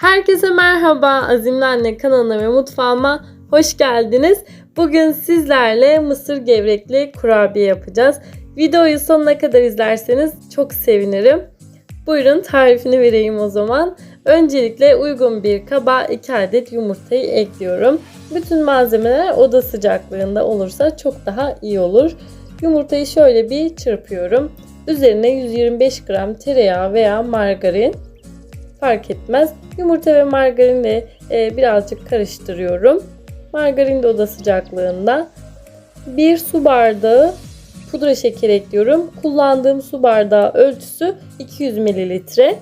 Herkese merhaba Azimli Anne kanalına ve mutfağıma hoş geldiniz. Bugün sizlerle mısır gevrekli kurabiye yapacağız. Videoyu sonuna kadar izlerseniz çok sevinirim. Buyurun tarifini vereyim o zaman. Öncelikle uygun bir kaba 2 adet yumurtayı ekliyorum. Bütün malzemeler oda sıcaklığında olursa çok daha iyi olur. Yumurtayı şöyle bir çırpıyorum. Üzerine 125 gram tereyağı veya margarin fark etmez. Yumurta ve margarini e, birazcık karıştırıyorum. Margarin de oda sıcaklığında. Bir su bardağı pudra şekeri ekliyorum. Kullandığım su bardağı ölçüsü 200 mililitre.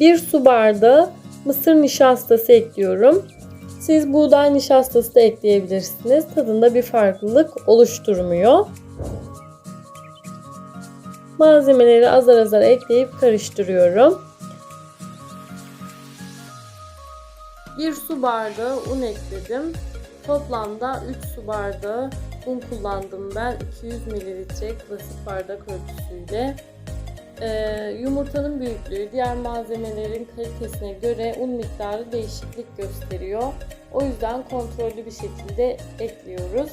Bir su bardağı mısır nişastası ekliyorum. Siz buğday nişastası da ekleyebilirsiniz. Tadında bir farklılık oluşturmuyor. Malzemeleri azar azar ekleyip karıştırıyorum. Bir su bardağı un ekledim. Toplamda 3 su bardağı un kullandım ben 200 mililitre klasik bardak ölçüsüyle. Ee, yumurtanın büyüklüğü diğer malzemelerin kalitesine göre un miktarı değişiklik gösteriyor. O yüzden kontrollü bir şekilde ekliyoruz.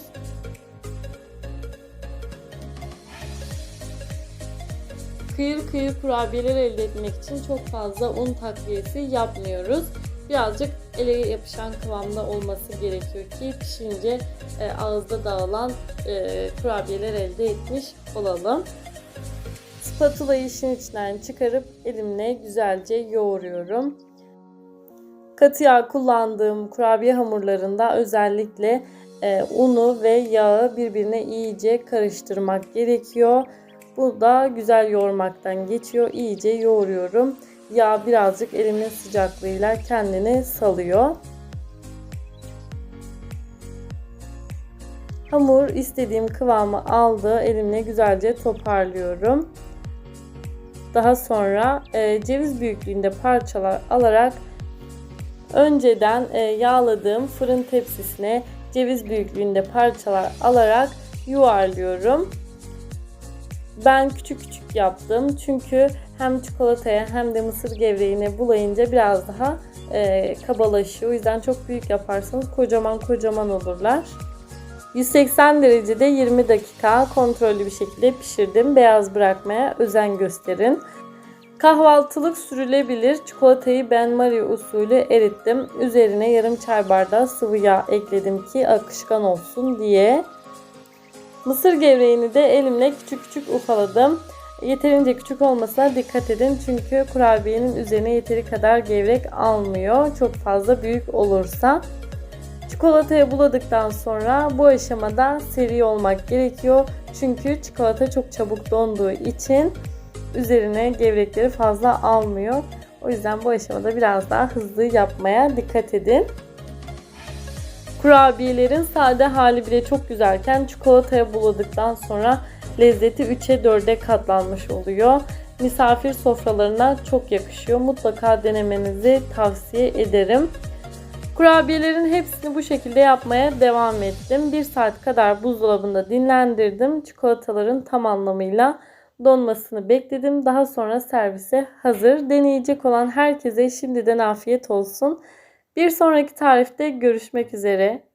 Kıyır kıyır kurabiyeler elde etmek için çok fazla un takviyesi yapmıyoruz. Birazcık ele yapışan kıvamda olması gerekiyor ki pişince e, ağızda dağılan e, kurabiyeler elde etmiş olalım. Spatulayı işin içinden çıkarıp elimle güzelce yoğuruyorum. Katı yağ kullandığım kurabiye hamurlarında özellikle e, unu ve yağı birbirine iyice karıştırmak gerekiyor. Bu da güzel yoğurmaktan geçiyor. İyice yoğuruyorum. Yağ birazcık elimin sıcaklığıyla kendini salıyor. Hamur istediğim kıvamı aldı. Elimle güzelce toparlıyorum. Daha sonra e, ceviz büyüklüğünde parçalar alarak önceden e, yağladığım fırın tepsisine ceviz büyüklüğünde parçalar alarak yuvarlıyorum. Ben küçük küçük yaptım çünkü hem çikolataya hem de mısır gevreğine bulayınca biraz daha e, kabalaşıyor. O yüzden çok büyük yaparsanız kocaman kocaman olurlar. 180 derecede 20 dakika kontrollü bir şekilde pişirdim. Beyaz bırakmaya özen gösterin. Kahvaltılık sürülebilir çikolatayı ben Marie usulü erittim. Üzerine yarım çay bardağı sıvı yağ ekledim ki akışkan olsun diye. Mısır gevreğini de elimle küçük küçük ufaladım. Yeterince küçük olmasına dikkat edin çünkü kurabiyenin üzerine yeteri kadar gevrek almıyor. Çok fazla büyük olursa. Çikolataya buladıktan sonra bu aşamada seri olmak gerekiyor. Çünkü çikolata çok çabuk donduğu için üzerine gevrekleri fazla almıyor. O yüzden bu aşamada biraz daha hızlı yapmaya dikkat edin. Kurabiyelerin sade hali bile çok güzelken çikolataya buladıktan sonra lezzeti 3'e 4'e katlanmış oluyor. Misafir sofralarına çok yakışıyor. Mutlaka denemenizi tavsiye ederim. Kurabiyelerin hepsini bu şekilde yapmaya devam ettim. 1 saat kadar buzdolabında dinlendirdim. Çikolataların tam anlamıyla donmasını bekledim. Daha sonra servise hazır. Deneyecek olan herkese şimdiden afiyet olsun. Bir sonraki tarifte görüşmek üzere.